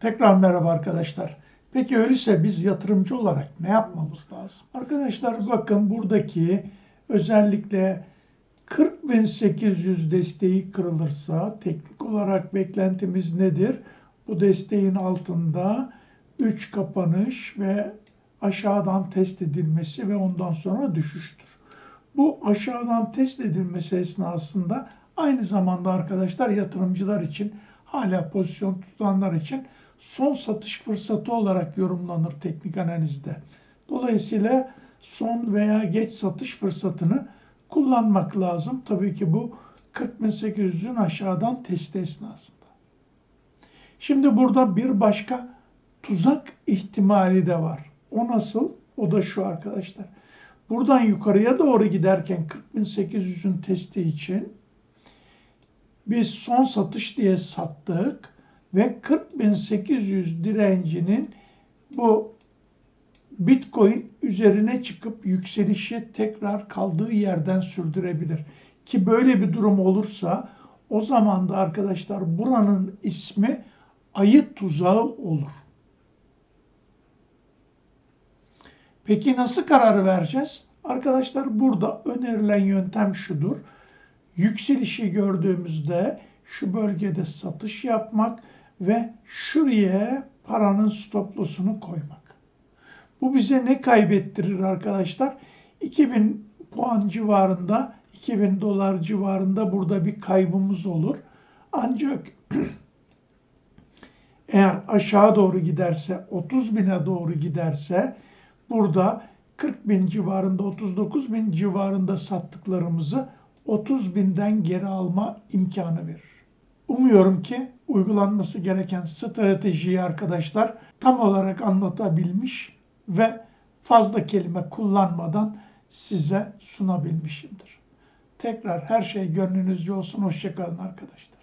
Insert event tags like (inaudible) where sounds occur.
Tekrar merhaba arkadaşlar. Peki öyleyse biz yatırımcı olarak ne yapmamız lazım? Arkadaşlar bakın buradaki özellikle 40.800 desteği kırılırsa teknik olarak beklentimiz nedir? Bu desteğin altında 3 kapanış ve aşağıdan test edilmesi ve ondan sonra düşüştür. Bu aşağıdan test edilmesi esnasında aynı zamanda arkadaşlar yatırımcılar için hala pozisyon tutanlar için son satış fırsatı olarak yorumlanır teknik analizde. Dolayısıyla son veya geç satış fırsatını kullanmak lazım. Tabii ki bu 40.800'ün aşağıdan testi esnasında. Şimdi burada bir başka tuzak ihtimali de var. O nasıl? O da şu arkadaşlar. Buradan yukarıya doğru giderken 40.800'ün testi için biz son satış diye sattık ve 40.800 direncinin bu Bitcoin üzerine çıkıp yükselişi tekrar kaldığı yerden sürdürebilir. Ki böyle bir durum olursa o zaman da arkadaşlar buranın ismi ayı tuzağı olur. Peki nasıl karar vereceğiz? Arkadaşlar burada önerilen yöntem şudur. Yükselişi gördüğümüzde şu bölgede satış yapmak ve şuraya paranın stop loss'unu koymak. Bu bize ne kaybettirir arkadaşlar? 2000 puan civarında, 2000 dolar civarında burada bir kaybımız olur. Ancak (clears throat) eğer aşağı doğru giderse, 30 bine doğru giderse burada 40 bin civarında, 39 bin civarında sattıklarımızı 30 binden geri alma imkanı verir. Umuyorum ki uygulanması gereken stratejiyi arkadaşlar tam olarak anlatabilmiş ve fazla kelime kullanmadan size sunabilmişimdir. Tekrar her şey gönlünüzce olsun. Hoşçakalın arkadaşlar.